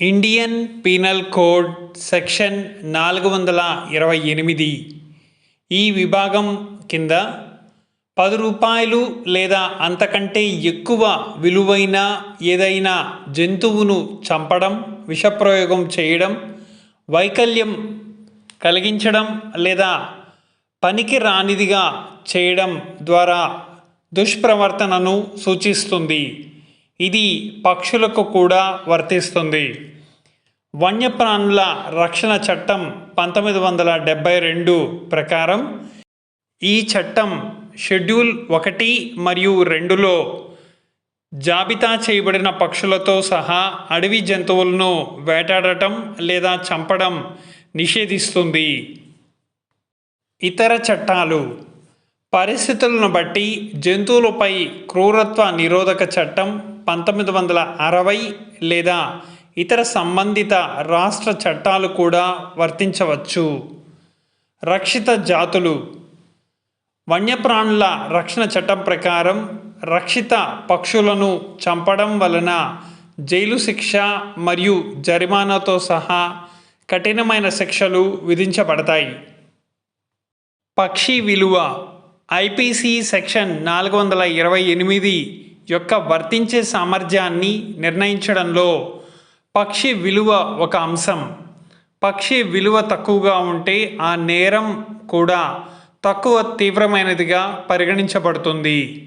Indian penal code section నాలుగు వందల ఇరవై ఎనిమిది. ఈ విభాగం కింద పది రూపాయలు లేదా అంతకంటే ఎక్కువ విలువైన ఏదైనా జంతువును చంపడం విషప్రయోగం చేయడం వైకల్యం కలిగించడం లేదా పనికి రానిదిగా చేయడం ద్వారా దుష్ప్రవర్తనను సూచిస్తుంది. ఇది పక్షులకు కూడా వర్తిస్తుంది. వన్యప్రాణుల రక్షణ చట్టం పంతొమ్మిది వందల డెబ్బై రెండు ప్రకారం ఈ చట్టం షెడ్యూల్ ఒకటి మరియు రెండులో జాబితా చేయబడిన పక్షులతో సహా అడవి జంతువులను వేటాడటం లేదా చంపడం నిషేధిస్తుంది. ఇతర చట్టాలు. పరిస్థితులను బట్టి జంతువులపై క్రూరత్వ నిరోధక చట్టం పంతొమ్మిది వందల అరవై లేదా ఇతర సంబంధిత రాష్ట్ర చట్టాలు కూడా వర్తించవచ్చు. రక్షిత జాతులు. వన్యప్రాణుల రక్షణ చట్టం ప్రకారం రక్షిత పక్షులను చంపడం వలన జైలు శిక్ష మరియు జరిమానాతో సహా కఠినమైన శిక్షలు విధించబడతాయి. పక్షి విలువ ఐపీసీ సెక్షన్ నాలుగు వందల ఇరవై ఎనిమిది యొక్క వర్తించే సామర్థ్యాన్ని నిర్ణయించడంలో పక్షి విలువ ఒక అంశం. పక్షి విలువ తక్కువగా ఉంటే ఆ నేరం కూడా తక్కువ తీవ్రమైనదిగా పరిగణించబడుతుంది.